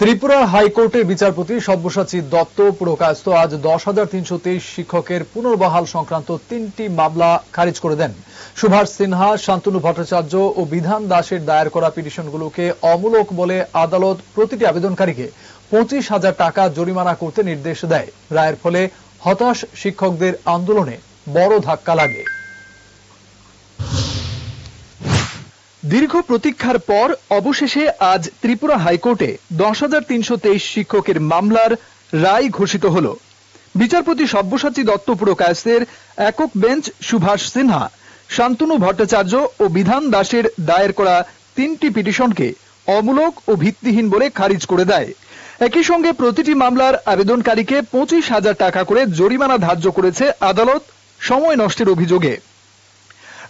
ত্রিপুরা হাইকোর্টের বিচারপতি সব্যসাচী দত্ত পুরকায়স্থ আজ দশ হাজার তিনশো তেইশ শিক্ষকের পুনর্বহাল সংক্রান্ত তিনটি মামলা খারিজ করে দেন। সুভাষ সিনহা, শান্তনু ভট্টাচার্য ও বিধান দাসের দায়ের করা পিটিশনগুলোকে অমূলক বলে আদালত প্রতিটি আবেদনকারীকে পঁচিশ হাজার টাকা জরিমানা করতে নির্দেশ দেয়। রায়ের ফলে হতাশ শিক্ষকদের আন্দোলনে বড় ধাক্কা লাগে। দীর্ঘ প্রতীক্ষার পর অবশেষে আজ ত্রিপুরা হাইকোর্টে দশ হাজার তিনশো তেইশ শিক্ষকের মামলার রায় ঘোষিত হল। বিচারপতি সব্যসাচী দত্ত পুরকায়স্থের একক বেঞ্চ সুভাষ সিনহা, শান্তনু ভট্টাচার্য ও বিধান দাসের দায়ের করা তিনটি পিটিশনকে অমূলক ও ভিত্তিহীন বলে খারিজ করে দেয়। একই সঙ্গে প্রতিটি মামলার আবেদনকারীকে পঁচিশ হাজার টাকা করে জরিমানা ধার্য করেছে আদালত সময় নষ্টের অভিযোগে।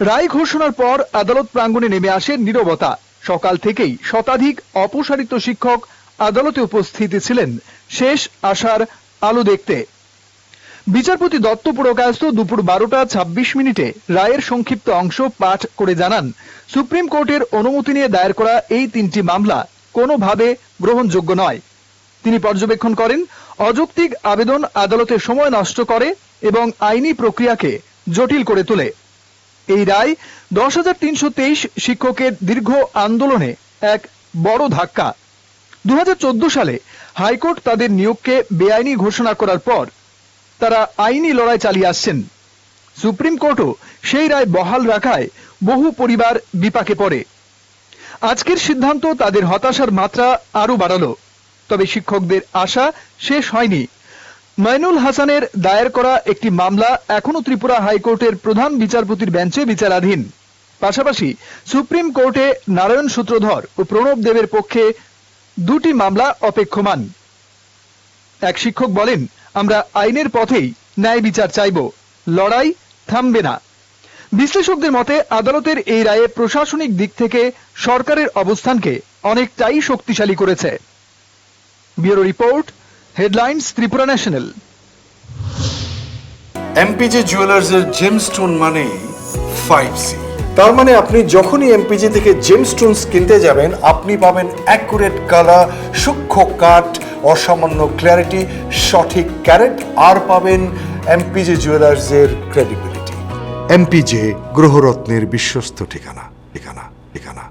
রায় ঘোষণার পর আদালত প্রাঙ্গণে নেমে আসে নীরবতা। সকাল থেকেই শতাধিক অপসারিত শিক্ষক আদালতে উপস্থিত ছিলেন। শেষ আসার আলো দেখতে। বিচারপতি দত্ত পুরকায়স্থ দুপুর বারোটা ছাব্বিশ মিনিটে রায়ের সংক্ষিপ্ত অংশ পাঠ করে জানান, সুপ্রিম কোর্টের অনুমতি নিয়ে দায়ের করা এই তিনটি মামলা কোনোভাবে গ্রহণযোগ্য নয়। তিনি পর্যবেক্ষণ করেন, অযৌক্তিক আবেদন আদালতে সময় নষ্ট করে এবং আইনি প্রক্রিয়াকে জটিল করে তোলে। এই রায় দশ হাজার তিনশো তেইশ শিক্ষকের দীর্ঘ আন্দোলনে এক বড় ধাক্কা। দু সালে হাইকোর্ট তাদের নিয়োগকে বেআইনি ঘোষণা করার পর তারা আইনি লড়াই চালিয়ে আসছেন। সুপ্রিম কোর্টও সেই রায় বহাল রাখায় বহু পরিবার বিপাকে পড়ে। আজকের সিদ্ধান্ত তাদের হতাশার মাত্রা আরও বাড়ালো। তবে শিক্ষকদের আশা শেষ হয়নি। মাইনুল হাসানের দায়ের করা একটি মামলা এখনও ত্রিপুরা হাইকোর্টের প্রধান বিচারপতির বেঞ্চে বিচারাধীন। পাশাপাশি সুপ্রিম কোর্টে নারায়ণ সূত্রধর ও প্রণব দেবের পক্ষে দুটি মামলা অপেক্ষমান। এক শিক্ষক বলেন, আমরা আইনের পথেই ন্যায় বিচার চাইব, লড়াই থামবে না। বিশ্লেষকদের মতে, আদালতের এই রায়ে প্রশাসনিক দিক থেকে সরকারের অবস্থানকে অনেকটাই শক্তিশালী করেছে। Bureau report headlines Tripura national MPJ জুয়েলার্সের gemstone মানে ফাইভ সি তার মানে আপনি যখনই এমপিজি থেকে জেমস্টোনস কিনতে যাবেন আপনি পাবেন অ্যাকুরেট কালার সূক্ষ্ম কাট অসামান্য ক্ল্যারিটি সঠিক ক্যারেট আর পাবেন এমপিজে জুয়েলার্সের ক্রেডিবিলিটি এমপিজে গ্রহরত্নের বিশ্বস্ত ঠিকানা ঠিকানা ঠিকানা।